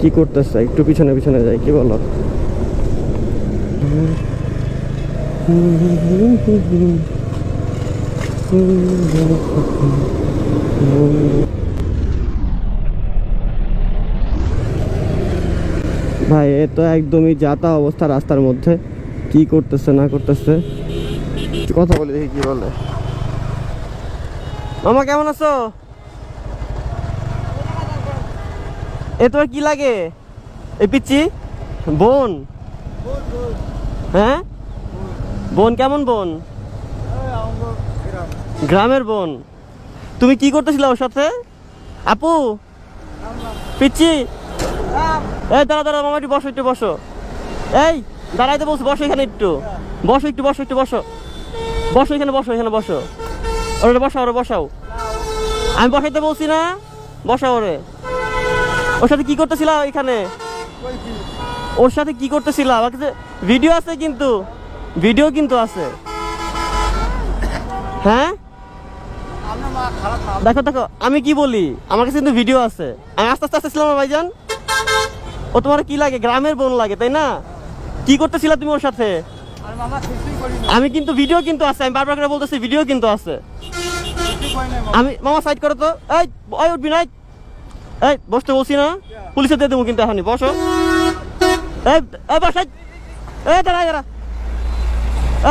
কি করতেছে? একটু পিছনে পিছনে যাই, কি বলো? ভাই, এ তো একদমই যাতা অবস্থা রাস্তার মধ্যে। কি করতেছে, না করতেছে? কথা বলে দেখি কি বলে। মামা, কেমন আছো? এ তোমার কি লাগে? এই পিচ্ছি? বোন। হ্যাঁ? বোন কেমন বোন? গ্রামের বোন। তুমি কি করতেছিলে ওর সাথে? আপু? পিচ্ছি? এই দাঁড়া দাঁড়া, মামা, একটু বসো একটু বসো। এই দাঁড়াইতে বলছো, বসো এখানে একটু। বসো একটু বসো একটু বসো। বসো এখানে বসো এখানে বসো। ওরে বসাও ওরে বসাও। আমি বসাইতে বলছি না। বসাও ওরে। ওর সাথে কি করতেছিল এখানে ওর সাথে কি করতেছিল? আমার কাছে ভিডিও আছে কিন্তু। ভিডিও কিন্তু আছে। হ্যাঁ? দেখো দেখো, আমি কি বলি? আমার কাছে কিন্তু ভিডিও আছে। আমি আস্তে আস্তে আসতেছিলাম না ভাইজান? ও তোমার কি লাগে? গ্রামের বোন লাগে, তাই না? কি করতেছিল তুমি ওর সাথে? আমি কিন্তু ভিডিও কিন্তু আছে। আমি বারবার করে বলতেছি ভিডিও কিন্তু আছে। আমি, মামা সাইড করো তো। এই, ওই উঠবি নাই এই বসতে বলছি না। পুলিশে দিয়ে দেবো কিন্তু এখনই বসো। এই এই বস এই। দাঁড়া দাঁড়া।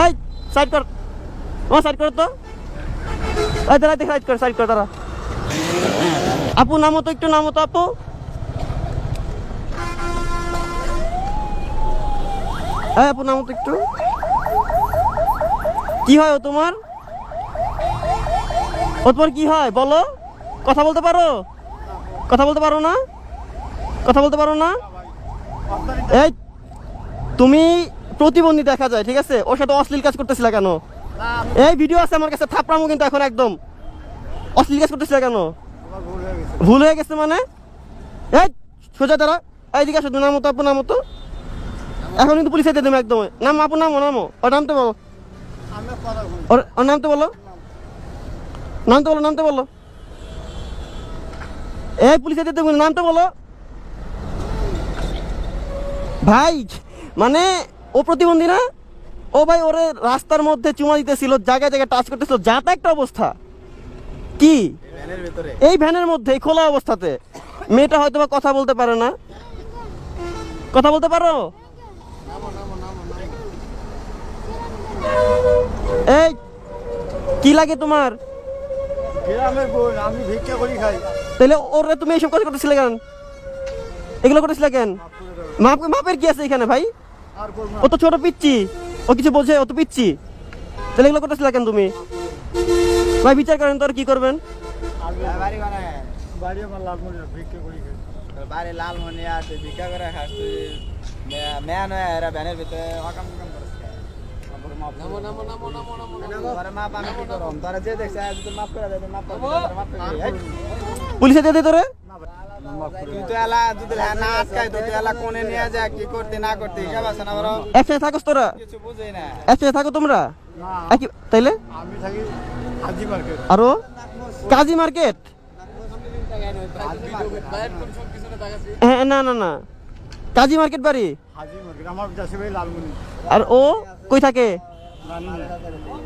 এই সাইড কর। মামা সাইড করো তো। এই দাঁড়া দেখে সাইড কর সাইড কর দাঁড়া। আপু নামো তো একটু নামো তো আপু। এই আপু নামো তো একটু। কি হয় ও তোমার? ও তোমার কি হয় বলো। কথা বলতে পারো? কথা বলতে পারো না? কথা বলতে পারো না? এই, তুমি প্রতিবন্ধী দেখা যায়, ঠিক আছে? ওর সাথে অশ্লীল কাজ করতেছিল কেন? এই ভিডিও আছে আমার কাছে, থাপড়ামো কিন্তু এখন একদম। অশ্লীল কাজ করতেছিল কেন? ভুল হয়ে গেছে মানে? এই, সোজা তারা এইদিকে আসো নামো তো আপু নামো তো এখন কিন্তু পুলিশে দিয়ে দেবো একদম। নাম, আপু, নামো নামো। ওর নামতে বলো। ওর ওর নামতে বলো। নামতে বলো নামতে বলো। এই পুলিশে বলো, নামতে বলো। ভাই মানে ও প্রতিবন্ধী না? ও ভাই ওরে রাস্তার মধ্যে চুমা দিতেছিল জায়গায় জায়গায় টাচ করতেছিল যা তা একটা অবস্থা। কি? এই ভ্যানের মধ্যে খোলা অবস্থাতে। মেয়েটা হয়তো বা কথা বলতে পারে না। কথা বলতে পারো? এই কি লাগে তোমার? আমি ভিক্ষা করি খাই। তাহলে ওরা তুমি এইসব কাজ করতেছিলে কেন এগুলো করতেছিলে কেন মাপ মাপের কি আছে এখানে ভাই ও তো ছোট পিচ্ছি ও কিছু বোঝে ও তো পিচ্ছি তাহলে এগুলো করতেছিলে কেন তুমি ভাই বিচার করেন তো আর কি করবেন বাড়ি বানায় বাড়ি আমার লালমনি ভিক্ষা করি খাই তোর বাড়ি লাল মনে আছে ভিক্ষা করে খাস তুই মেয়া নয় এরা ব্যানের ভিতরে অকাম কাম করিস নামো নামো নামো নামো নামো তোরে মাপ করে মাপ করে পুলিশে দিয়ে দে তোরে। থাকোস তোরা। একসাথে থাকো তোমরা। তাইলে? আরও? কাজী মার্কেট? হ্যাঁ না না না। কাজী মার্কেট বাড়ি? আর ও কই থাকে?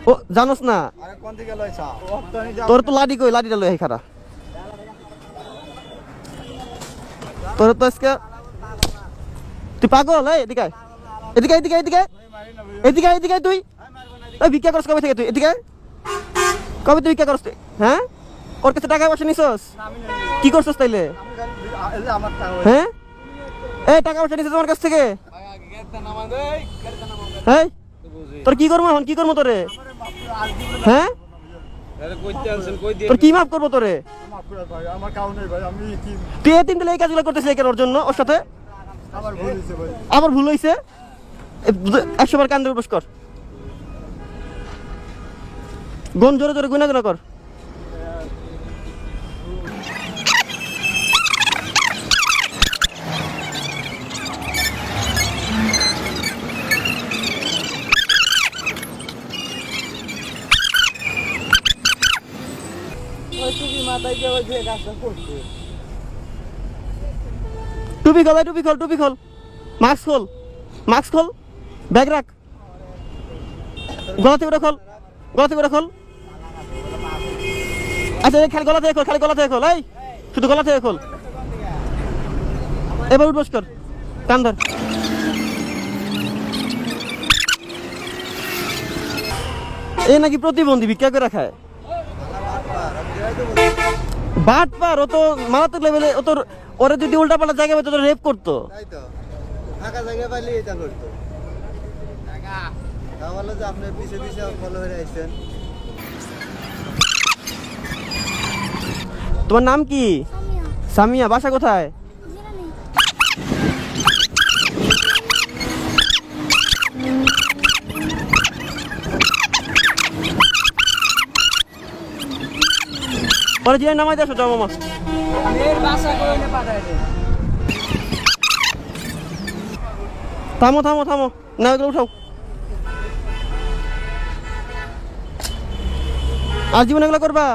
ও জানোস না। তোর তো লাডি কই? লাডিটা লই খারা তোর তো আজকে তুই পাগল, এই এদিকে এদিকে এদিকে এদিকে এদিকে এদিকে তুই। ভিক্ষা করস কবে থেকে তুই? এদিকে কবে তুই ভিক্ষা করস তুই? হ্যাঁ? ওর কাছে টাকা পয়সা নিছস? কি করছস তাইলে? আমার হ্যাঁ? এই টাকা পয়সা নিছস তোমার কাছ থেকে? তোর কি করব এখন? কি করব তোরে? হ্যাঁ? তোর কি মাফ করব তোরে? তুই এই তিনটা এই কাজগুলো করতেছিস কেন ওর জন্য ওর সাথে? আমার ভুল হয়েছে ভাই। আবার ভুল একশো বার কান্দে উপোস কর। গুণ জোরে জোরে গুনা গুনা কর। টুপি খোল, এই টুপি খোল টুপি খোল। মাস্ক খোল মাস্ক খোল। ব্যাগ রাখ। গলা থেকে খোল গলা থেকে খোল। আচ্ছা এই খালি গলা থেকে খোল, খালি গলা থেকে খোল, এই। শুধু গলা থেকে খোল। এবার উঠবস কর কান ধর। এ নাকি প্রতিবন্ধী ভিক্ষা করে খায়। বাট পার ও তো মারাত্মক লেভেলে ও তোর ওরে যদি উল্টা পাল্টা জায়গা পেতো তো রেপ করতো। তাই তো ফাঁকা জায়গা পাইলে এটা করতো। তা বলো যে আপনার পিছে পিছে ফলো হয়ে আসছেন তোমার নাম কি? সামিয়া। সামিয়া বাসা কোথায়? পরে দিয়ে নামাই দেখো যাও পাঠায় থামো থামো থামো। না এগুলো উঠাও। আর জীবন এগুলো করবা?